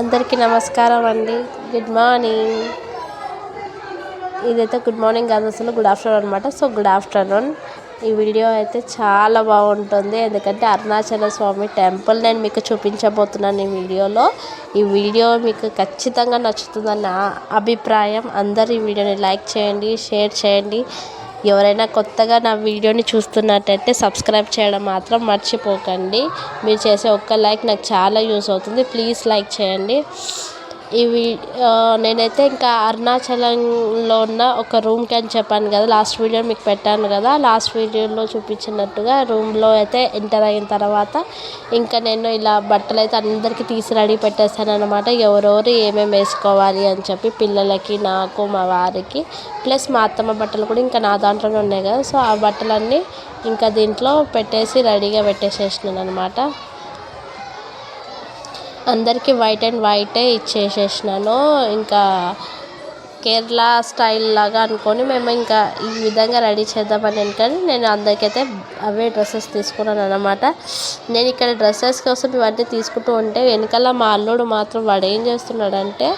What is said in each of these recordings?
అందరికీ నమస్కారం అండి. గుడ్ మార్నింగ్ ఇదైతే గుడ్ మార్నింగ్ కాదు అసలు గుడ్ ఆఫ్టర్నూన్ అనమాట సో గుడ్ ఆఫ్టర్నూన్ ఈ వీడియో అయితే చాలా బాగుంటుంది. ఎందుకంటే అరుణాచల స్వామి టెంపుల్ నేను మీకు చూపించబోతున్నాను ఈ వీడియోలో. ఈ వీడియో మీకు ఖచ్చితంగా నచ్చుతుందని నా అభిప్రాయం అందరు ఈ వీడియోని లైక్ చేయండి షేర్ చేయండి. ఎవరైనా కొత్తగా నా వీడియోని చూస్తున్నట్టయితే సబ్స్క్రైబ్ చేయడం మాత్రం మర్చిపోకండి. మీరు చేసే ఒక్క లైక్ నాకు చాలా యూస్ అవుతుంది. ప్లీజ్ లైక్ చేయండి. ఇవి నేనైతే ఇంకా అరుణాచలంలో ఉన్న ఒక రూమ్కి అని చెప్పాను కదా లాస్ట్ వీడియో మీకు పెట్టాను కదా లాస్ట్ వీడియోలో చూపించినట్టుగా రూమ్లో అయితే ఎంటర్ అయిన తర్వాత ఇంకా నేను ఇలా బట్టలు అయితే అందరికీ తీసి రెడీ పెట్టేస్తాను అనమాట ఎవరెవరు ఏమేమి వేసుకోవాలి అని చెప్పి పిల్లలకి నాకు మా వారికి ప్లస్ మా అత్తమ్మ బట్టలు కూడా ఇంకా నా దాంట్లోనే ఉన్నాయి కదా సో ఆ బట్టలన్నీ ఇంకా దీంట్లో పెట్టేసి రెడీగా పెట్టేసేసినాను అనమాట అందరికీ వైట్ అండ్ వైటే ఇచ్చేసేసినాను. ఇంకా కేరళ స్టైల్ లాగా అనుకొని మేము ఇంకా ఈ విధంగా రెడీ చేద్దామని అనుకొని నేను అందరికైతే అవే డ్రెస్సెస్ తీసుకున్నాను అనమాట నేను ఇక్కడ డ్రెస్సెస్ కోసం ఇవన్నీ తీసుకుంటూ ఉంటే వెనకాల మా అల్లుడు మాత్రం వాడు ఏం చేస్తున్నాడంటే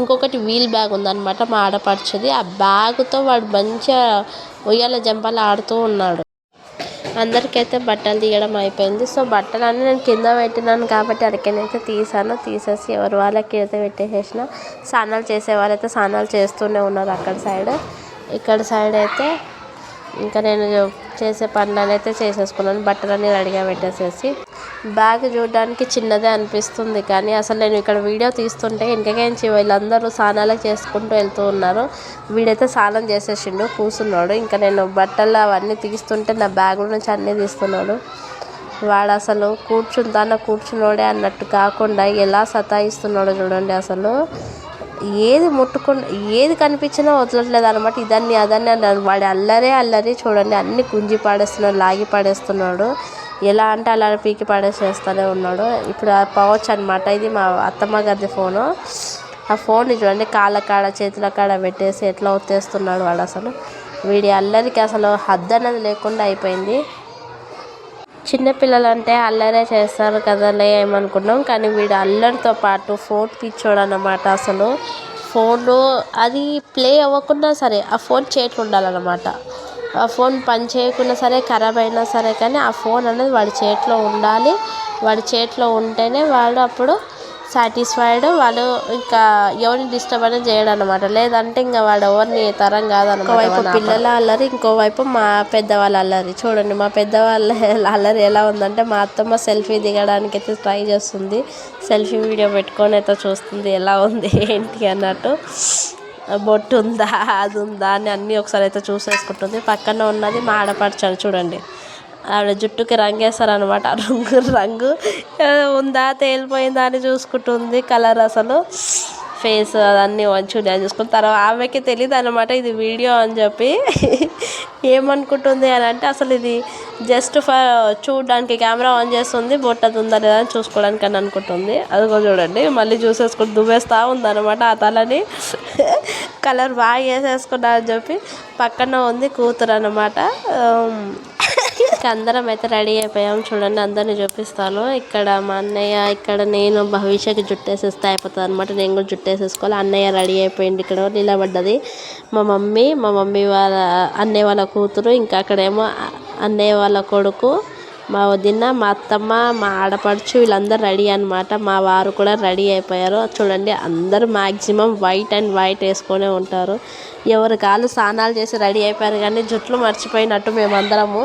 ఇంకొకటి వీల్ బ్యాగ్ ఉందన్నమాట మా ఆడపడుచుది. ఆ బ్యాగ్తో వాడు మంచిగా ఉయ్యాల జంపాలు ఆడుతూ ఉన్నాడు. అందరికైతే బట్టలు తీయడం అయిపోయింది. సో బట్టలు అన్నీ నేను కింద పెట్టినాను కాబట్టి అడికనైతే తీసాను. తీసేసి ఎవరు వాళ్ళకి అయితే పెట్టేసేసిన. స్నానాలు చేసే వాళ్ళైతే స్నానాలు చేస్తూనే ఉన్నారు అక్కడ సైడ్. ఇక్కడ సైడ్ అయితే ఇంకా నేను చేసే పనులనైతే అయితే చేసేసుకున్నాను. బట్టలన్నీ రెడీగా పెట్టేసేసి. బ్యాగ్ చూడడానికి చిన్నదే అనిపిస్తుంది కానీ అసలు నేను ఇక్కడ వీడియో తీస్తుంటే వెనకకించి వీళ్ళందరూ స్నానాలు చేసుకుంటూ వెళ్తూ ఉన్నారు. వీడైతే స్నానం చేసేసిండు కూర్చున్నాడు. ఇంకా నేను బట్టలు అవన్నీ తీస్తుంటే నా బ్యాగ్ నుంచి అన్నీ తీస్తున్నాడు. వాడు అసలు కూర్చుంటాన కూర్చున్నాడే అన్నట్టు కాకుండా ఎలా సతాయిస్తున్నాడో చూడండి అసలు. ఏది ముట్టుకుండా ఏది కనిపించినా వదలట్లేదు అనమాట ఇదన్నీ అదన్నీ అన్నారు. వాడి అల్లరే అల్లరి చూడండి అన్ని గుంజి పాడేస్తున్నాడు లాగి పాడేస్తున్నాడు. ఎలా అంటే అలా పీకి పడేసేస్తూనే ఉన్నాడు. ఇప్పుడు పవచ్చు అనమాట ఇది మా అత్తమ్మ గారిది ఫోను. ఆ ఫోన్ చూడండి కాళ్ళ కాడ చేతుల కాడ పెట్టేసి ఎట్లా ఒత్తేస్తున్నాడు వాడు అసలు. వీడి అల్లరికి అసలు హద్దు అనేది లేకుండా అయిపోయింది. చిన్నపిల్లలు అంటే అల్లరే చేస్తారు కదలే ఏమనుకున్నాం. కానీ వీడు అల్లరితో పాటు ఫోన్ పిచ్చోడు అన్నమాట అసలు. ఫోన్ అది ప్లే అవ్వకుండా సరే ఆ ఫోన్ చేతులు ఉండాలన్నమాట. ఆ ఫోన్ పని చేయకున్నా సరే ఖరాబ్ అయినా సరే కానీ ఆ ఫోన్ అనేది వాడి చేతిలో ఉండాలి. వాడి చేతిలో ఉంటేనే వాడు అప్పుడు సాటిస్ఫైడ్ వాళ్ళు ఇంకా ఎవరిని డిస్టర్బ్ అనేది చేయడం అనమాట లేదంటే ఇంకా వాడు ఎవరిని తరం కాదనమాట ఒకవైపు పిల్లల అల్లరి ఇంకోవైపు మా పెద్దవాళ్ళ అల్లరి. చూడండి మా పెద్దవాళ్ళ అల్లరి ఎలా ఉందంటే మా అత్తమ్మ సెల్ఫీ దిగడానికి అయితే ట్రై చేస్తుంది. సెల్ఫీ వీడియో పెట్టుకొని అయితే చూస్తుంది ఎలా ఉంది ఏంటి అన్నట్టు. బొట్టు ఉందా అది ఉందా అని అన్నీ ఒకసారి అయితే చూసేసుకుంటుంది. పక్కన ఉన్నది మా ఆడపడుచాడు చూడండి. ఆవిడ జుట్టుకి రంగేస్తారనమాట రంగు రంగు ఉందా తేలిపోయిందా అని చూసుకుంటుంది కలర్ అసలు. ఫేస్ అదన్నీ మంచిగా చూసుకుని తర్వాత ఆమెకి తెలియదు అనమాట ఇది వీడియో అని చెప్పి. ఏమనుకుంటుంది అని అంటే అసలు ఇది జస్ట్ ఫర్ చూడడానికి కెమెరా ఆన్ చేస్తుంది బొట్టది ఉందా లేదా అని చూసుకోవడానికి అని అనుకుంటుంది. అదిగో చూడండి మళ్ళీ చూసేసుకుని దువ్వేస్తూ ఉందన్నమాట ఆ తలని. కలర్ బాగా వేసేసుకున్నా అని చెప్పి పక్కన ఉంది కూతురు అనమాట అందరం అయితే రెడీ అయిపోయాం. చూడండి అందరిని చూపిస్తాను. ఇక్కడ మా అన్నయ్య ఇక్కడ నేను భవిష్యకి జుట్టేసేస్తే అయిపోతుంది అనమాట నేను కూడా జుట్టేసేసుకోవాలి. అన్నయ్య రెడీ అయిపోయింది ఇక్కడ నిలబడ్డది. మా మమ్మీ మా మమ్మీ వాళ్ళ అన్నయ్య వాళ్ళ కూతురు ఇంకా అక్కడేమో అన్నయ్య వాళ్ళ కొడుకు మా వదిన మా అత్తమ్మ మా ఆడపడుచు వీళ్ళందరూ రెడీ అనమాట మా వారు కూడా రెడీ అయిపోయారు. చూడండి అందరూ మ్యాక్సిమం వైట్ అండ్ వైట్ వేసుకొనే ఉంటారు. ఎవరి కాళ్ళు స్నానాలు చేసి రెడీ అయిపోయారు కానీ జుట్లు మర్చిపోయినట్టు మేమందరము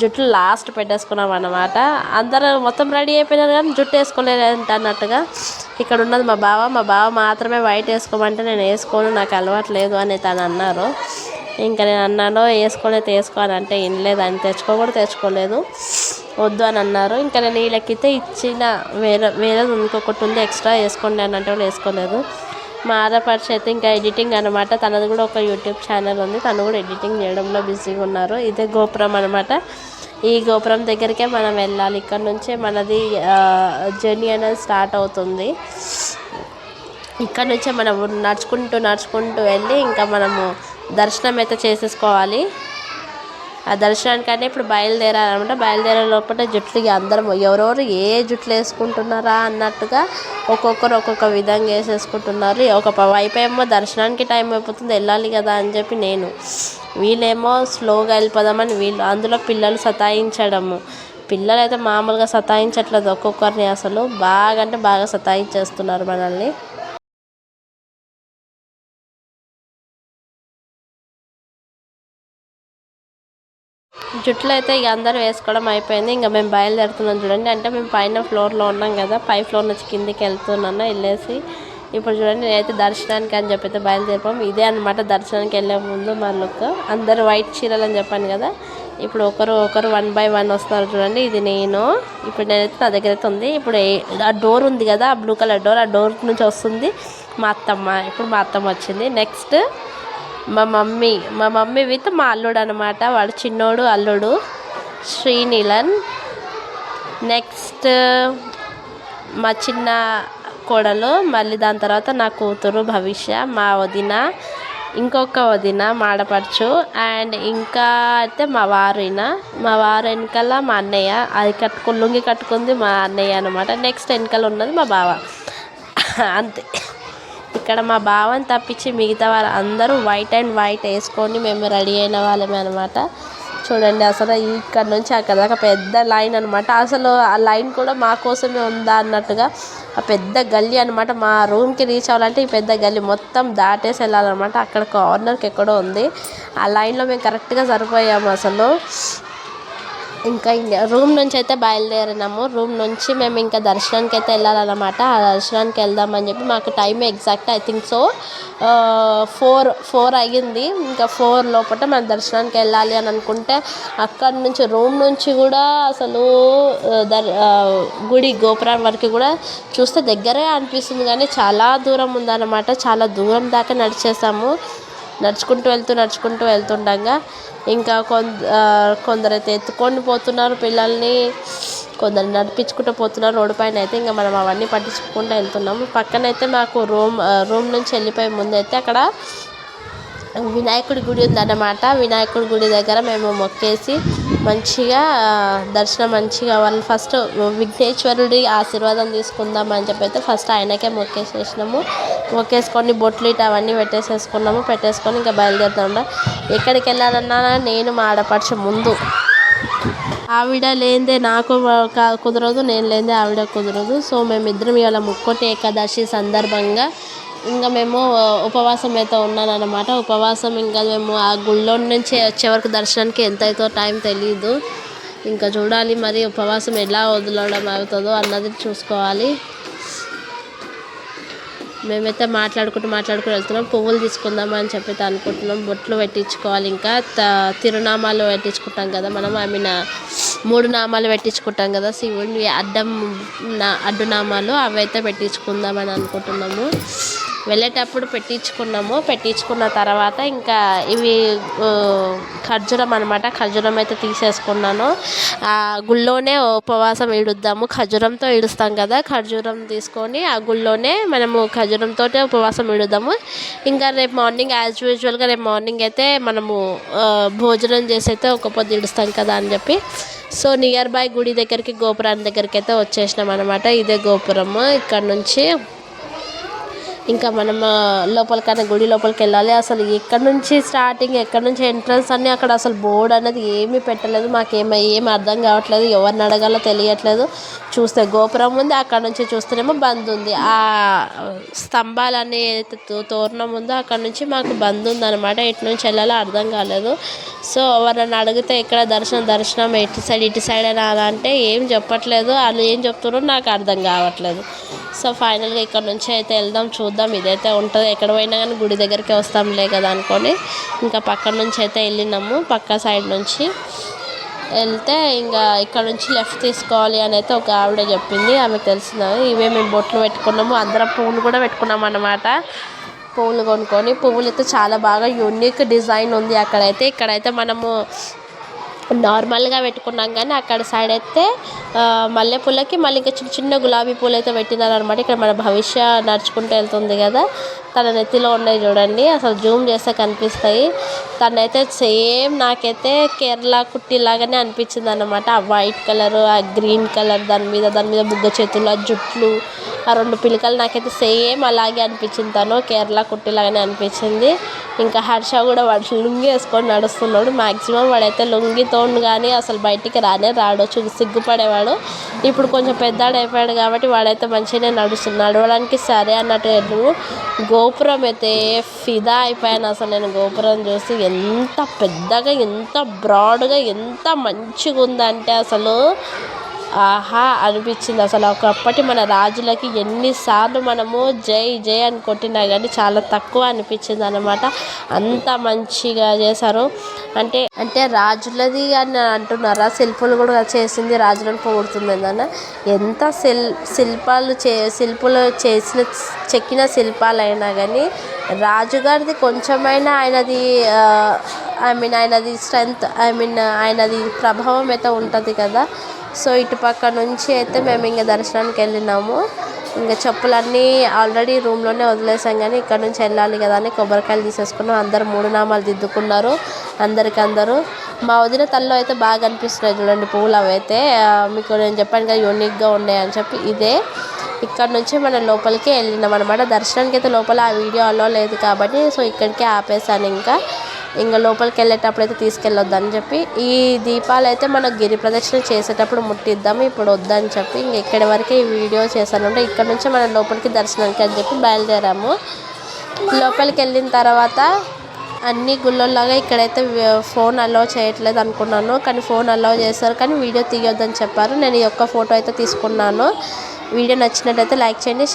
జుట్లు లాస్ట్ పెట్టేసుకున్నాం అన్నమాట. అందరూ మొత్తం రెడీ అయిపోయినారు కానీ జుట్టు వేసుకోలేదు అన్నట్టుగా ఇక్కడ ఉన్నది మా బావ. మా బావ మాత్రమే వైట్ వేసుకోమంటే నేను వేసుకోను నాకు అలవాటు లేదు అని తను అన్నారు. ఇంకా నేను అన్నాను వేసుకోలేదు వేసుకోవాలంటే అంటే అని తెచ్చుకో కూడా తెచ్చుకోలేదు. వద్దు అని అన్నారు. ఇంకా నేను వీళ్ళకైతే ఇచ్చిన వేరే వేరేది ఇంకొకటి ఉంది ఎక్స్ట్రా వేసుకోండి అని అంటే వేసుకోలేదు. మా ఆడపడిచి అయితే ఇంకా ఎడిటింగ్ అనమాట తనది కూడా ఒక యూట్యూబ్ ఛానల్ ఉంది. తను కూడా ఎడిటింగ్ చేయడంలో బిజీగా ఉన్నారు. ఇదే గోపురం అనమాట ఈ గోపురం దగ్గరికే మనం వెళ్ళాలి. ఇక్కడ నుంచే మనది జర్నీ అనేది స్టార్ట్ అవుతుంది. ఇక్కడ నుంచే మనం నడుచుకుంటూ నడుచుకుంటూ వెళ్ళి ఇంకా మనము దర్శనం అయితే చేసేసుకోవాలి. ఆ దర్శనానికనే ఇప్పుడు బయలుదేరారనమాట. బయలుదేరే లోపల జుట్లు ఇక అందరం ఎవరెవరు ఏ జుట్లు వేసుకుంటున్నారా అన్నట్టుగా ఒక్కొక్కరు ఒక్కొక్క విధంగా వేసేసుకుంటున్నారు. ఒక వైపు ఏమో దర్శనానికి టైం అయిపోతుంది వెళ్ళాలి కదా అని చెప్పి నేను. వీళ్ళేమో స్లోగా వెళ్ళిపోదామని వీళ్ళు అందులో పిల్లలు సతాయించడము. పిల్లలు అయితే మామూలుగా సతాయించట్లేదు ఒక్కొక్కరిని అసలు. బాగా అంటే బాగా సతాయించేస్తున్నారు మనల్ని. జుట్లు అయితే ఇక అందరూ వేసుకోవడం అయిపోయింది. ఇంకా మేము బయలుదేరుతున్నాం చూడండి. అంటే మేము పైన ఫ్లోర్లో ఉన్నాం కదా పై ఫ్లోర్ నుంచి కిందికి వెళ్తున్నాను వెళ్ళేసి ఇప్పుడు చూడండి. నేనైతే దర్శనానికి అని చెప్పి అయితే బయలుదేరిపోం ఇదే అనమాట దర్శనానికి వెళ్ళే ముందు మా లుక్. అందరు వైట్ చీరలు అని చెప్పాను కదా. ఇప్పుడు ఒకరు ఒకరు వన్ బై వన్ వస్తున్నారు చూడండి. ఇది నేను. ఇప్పుడు నేనైతే నా దగ్గర అయితే ఉంది. ఇప్పుడు ఆ డోర్ ఉంది కదా ఆ బ్లూ కలర్ డోర్. ఆ డోర్ నుంచి వస్తుంది మా అత్తమ్మ. ఇప్పుడు మా అత్తమ్మ వచ్చింది. నెక్స్ట్ మా మమ్మీ మా మమ్మీ విత్ మా అల్లుడు అనమాట వాడు చిన్నోడు అల్లుడు శ్రీనీలన్. నెక్స్ట్ మా చిన్న కోడలు మళ్ళీ దాని తర్వాత నా కూతురు భవిష్య మా వదిన ఇంకొక వదిన మాడపడుచు. అండ్ ఇంకా అయితే మా వారు మా వారు వెనకాల మా అన్నయ్య. అది కట్టుకు లుంగి కట్టుకుంది మా అన్నయ్య అనమాట నెక్స్ట్ వెనకాల ఉన్నది మా బావ. అంతే. ఇక్కడ మా బావని తప్పించి మిగతా వాళ్ళు అందరూ వైట్ అండ్ వైట్ వేసుకొని మేము రెడీ అయిన వాళ్ళమే అనమాట చూడండి అసలు ఇక్కడ నుంచి అక్కడ దాకా పెద్ద లైన్ అనమాట అసలు ఆ లైన్ కూడా మా కోసమే ఉందా అన్నట్టుగా ఆ పెద్ద గల్లీ అనమాట మా రూమ్కి రీచ్ అవ్వాలంటే ఈ పెద్ద గల్లీ మొత్తం దాటేసి వెళ్ళాలన్నమాట. అక్కడ కార్నర్కి ఎక్కడో ఉంది. ఆ లైన్లో మేము కరెక్ట్గా సరిపోయాము అసలు. ఇంకా రూమ్ నుంచి అయితే బయలుదేరినాము. రూమ్ నుంచి మేము ఇంకా దర్శనానికి అయితే వెళ్ళాలన్నమాట. ఆ దర్శనానికి వెళ్దామని చెప్పి మాకు time exact I think so four four అయ్యింది. ఇంకా ఫోర్ లోపల మనం దర్శనానికి వెళ్ళాలి అని అనుకుంటే అక్కడి నుంచి రూమ్ నుంచి కూడా అసలు దర్ గుడి గోపురం వరకు కూడా చూస్తే దగ్గరే అనిపిస్తుంది. కానీ చాలా దూరం ఉందన్నమాట. చాలా దూరం దాకా నడిచేసాము. నడుచుకుంటూ వెళ్తూ నడుచుకుంటూ వెళ్తుండగా ఇంకా కొంత కొందరైతే ఎత్తుకొని పోతున్నారు పిల్లల్ని. కొందరు నడిపించుకుంటూ పోతున్నారు రోడ్డు పైన అయితే ఇంకా మనం అవన్నీ పట్టించుకుంటూ వెళ్తున్నాము. పక్కనైతే మాకు రూమ్ రూమ్ నుంచి వెళ్ళిపోయే ముందైతే అక్కడ వినాయకుడి గుడి ఉందన్నమాట. వినాయకుడి గుడి దగ్గర మేము మొక్కేసి మంచిగా దర్శనం మంచిగా వాళ్ళు ఫస్ట్ విఘ్నేశ్వరుడి ఆశీర్వాదం తీసుకుందాం అని చెప్పి అయితే ఫస్ట్ ఆయనకే మొక్కేసేసినాము. మొక్కేసుకొని బొట్లు ఇటు అవన్నీ పెట్టేసేసుకున్నాము. పెట్టేసుకొని ఇంకా బయలుదేరుతాం ఎక్కడికి వెళ్ళాలన్నా నేను మా ఆడపడిచే ముందు. ఆవిడ లేనిదే నాకు కుదరదు నేను లేనిదే ఆవిడ కుదరదు. సో మేమిద్దరం ఇవాళ ముక్కోటి ఏకాదశి సందర్భంగా ఇంకా మేము ఉపవాసం అయితే ఉన్నాను ఉపవాసం ఇంకా మేము ఆ గుళ్ళో నుంచి వచ్చే వరకు దర్శనానికి ఎంత అవుతుందో టైం తెలియదు ఇంకా చూడాలి మరి ఉపవాసం ఎలా వదలడం అవుతుందో అన్నది చూసుకోవాలి. మేమైతే మాట్లాడుకుంటూ మాట్లాడుకుంటూ వెళ్తున్నాం. పువ్వులు తీసుకుందాం అని చెప్పి అనుకుంటున్నాం. బొట్లు పెట్టించుకోవాలి ఇంకా. త- తిరునామాలు పెట్టించుకుంటాం కదా మనం. ఐ మీన్ మూడు నామాలు పెట్టించుకుంటాం కదా శివుడిని అడ్డం నా అడ్డునామాలు. అవైతే పెట్టించుకుందామని అనుకుంటున్నాము. వెళ్ళేటప్పుడు పెట్టించుకున్నాము. పెట్టించుకున్న తర్వాత ఇంకా ఇవి ఖర్జూరం అనమాట ఖర్జూరం అయితే తీసేసుకున్నాను. ఆ గుళ్ళోనే ఉపవాసం ఇడుద్దాము. ఖర్జూరంతో ఇడుస్తాం కదా. ఖర్జూరం తీసుకొని ఆ గుళ్ళోనే మనము ఖర్జూరంతో ఉపవాసం ఇడుద్దాము. ఇంకా రేపు మార్నింగ్ యాజ్ యూజువల్గా రేపు మార్నింగ్ అయితే మనము భోజనం చేసి అయితే ఒక పొద్దు ఇడుస్తాం కదా అని చెప్పి. సో నియర్ బై గుడి దగ్గరికి గోపురాన్ని దగ్గరికి అయితే వచ్చేసినాం అనమాట ఇదే గోపురము. ఇక్కడ నుంచి ఇంకా మనం లోపలికైనా గుడి లోపలికి వెళ్ళాలి అసలు ఎక్కడ నుంచి స్టార్టింగ్ ఎక్కడ నుంచి ఎంట్రన్స్ అన్నీ అక్కడ అసలు బోర్డు అనేది ఏమీ పెట్టలేదు. మాకేమీ ఏం అర్థం కావట్లేదు. ఎవరిని అడగాలో తెలియట్లేదు. చూస్తే గోపురం ఉంది. అక్కడ నుంచి చూస్తేనేమో బంద్ ఉంది. ఆ స్తంభాలు ఏదైతే తో- తోరణం ఉందో అక్కడ నుంచి మాకు బంద్ ఉందన్నమాట. ఎటు నుంచి వెళ్ళాలో అర్థం కాలేదు. సో ఎవరన్నా అడిగితే ఎక్కడ దర్శనం దర్శనం ఇటు సైడ్ ఇటు సైడ్ అని అలా అంటే ఏం చెప్పట్లేదు. వాళ్ళు ఏం చెప్తున్నారో నాకు అర్థం కావట్లేదు. సో ఫైనల్గా ఇక్కడ నుంచి అయితే వెళ్దాం చూద్దాం. ఇదైతే ఉంటుంది. ఎక్కడ పోయినా కానీ గుడి దగ్గరికి వస్తాంలే కదా అనుకొని ఇంకా పక్క నుంచి అయితే వెళ్ళినాము. పక్క సైడ్ నుంచి వెళ్తే ఇంకా ఇక్కడ నుంచి లెఫ్ట్ తీసుకోవాలి అని అయితే ఒక ఆవిడ చెప్పింది. ఆమెకు తెలిసినది. ఇవే మేము బొట్లు పెట్టుకున్నాము. అందరం పువ్వులు కూడా పెట్టుకున్నాం అన్నమాట. పువ్వులు కొనుక్కొని. పువ్వులు అయితే చాలా బాగా యూనిక్ డిజైన్ ఉంది అక్కడైతే. ఇక్కడైతే మనము నార్మల్గా పెట్టుకున్నాం కానీ అక్కడ సైడ్ అయితే మల్లెపూలకి మళ్ళీ ఇంకా చిన్న చిన్న గులాబీ పూలు అయితే పెట్టినారనమాట ఇక్కడ మన భవిష్య నడుచుకుంటూ వెళ్తుంది కదా. తన నెత్తిలో ఉన్నాయి చూడండి. అసలు జూమ్ చేస్తే కనిపిస్తాయి. తనైతే సేమ్ నాకైతే కేరళ కుట్టి లాగానే అనిపించింది అనమాట ఆ వైట్ కలర్ ఆ గ్రీన్ కలర్ దాని మీద దాని మీద బుగ్గ చేతులు ఆ జుట్లు ఆ రెండు పిలకలు నాకైతే సేమ్ అలాగే అనిపించింది తను. కేరళ కుట్టి లాగానే అనిపించింది. ఇంకా హర్ష కూడా వాడు లుంగి వేసుకొని నడుస్తున్నాడు. మ్యాక్సిమం వాడైతే లుంగితో కానీ అసలు బయటికి రానే రాడు. చూ సిగ్గుపడేవాడు. ఇప్పుడు కొంచెం పెద్దాడు అయిపోయాడు కాబట్టి వాడైతే మంచిగానే నడుస్తున్నాడు నడవడానికి సరే అన్నట్టు గోపురం అయితే ఫిదా అయిపోయాను. అసలు నేను గోపురం చూసి ఎంత పెద్దగా ఎంత బ్రాడ్గా ఎంత మంచిగా ఉందంటే అసలు ఆహా అనిపించింది. అసలు ఒకప్పటి మన రాజులకి ఎన్నిసార్లు మనము జై జై అని కొట్టినా కానీ చాలా తక్కువ అనిపించింది అనమాట అంత మంచిగా చేశారు. అంటే అంటే రాజులది అని అంటున్నారా? శిల్పులు కూడా చేసింది రాజులను పొగుడుతుంది ఏందన్న ఎంత శిల్ శిల్పాలు చే శిల్పులు చేసిన చెక్కిన శిల్పాలైనా కానీ రాజుగారిది కొంచెమైనా ఆయనది ఐ మీన్ ఆయనది స్ట్రెంగ్త్ ఐ మీన్ ఆయనది ప్రభావం అయితే ఉంటుంది కదా. సో ఇటుపక్క నుంచి అయితే మేము ఇంకా దర్శనానికి వెళ్ళినాము. ఇంకా చెప్పులన్నీ ఆల్రెడీ రూమ్లోనే వదిలేసాం కానీ ఇక్కడ నుంచి వెళ్ళాలి కదా అని కొబ్బరికాయలు తీసేసుకున్నాం. అందరు మూడు నామాలు దిద్దుకున్నారు అందరికి అందరూ. మా వదిన తల్లో అయితే బాగా అనిపిస్తున్నాయి చూడండి పువ్వులు అవి అయితే. మీకు నేను చెప్పాను కదా యూనిక్గా ఉన్నాయి అని చెప్పి ఇదే. ఇక్కడ నుంచి మనం లోపలికి వెళ్ళినాం అనమాట దర్శనానికి అయితే లోపల ఆ వీడియో అలో లేదు కాబట్టి సో ఇక్కడికే ఆపేసాను ఇంకా. ఇంకా లోపలికి వెళ్ళేటప్పుడు అయితే తీసుకెళ్ళొద్దు అని చెప్పి ఈ దీపాలు అయితే మనం గిరి ప్రదక్షిణ చేసేటప్పుడు ముట్టిద్దాం ఇప్పుడు వద్దని చెప్పి ఇంక ఇక్కడి వరకే ఈ వీడియో చేశాను అంటే ఇక్కడ నుంచి మనం లోపలికి దర్శనానికి అని చెప్పి బయలుదేరాము. లోపలికి వెళ్ళిన తర్వాత అన్ని గుళ్ళల్లాగా ఇక్కడైతే ఫోన్ అలౌ చేయట్లేదు అనుకున్నాను. కానీ ఫోన్ అలౌ చేస్తారు కానీ వీడియో తీయొద్దని చెప్పారు. నేను ఈ ఒక్క ఫోటో అయితే తీసుకున్నాను. వీడియో నచ్చినట్టయితే లైక్ చేయండి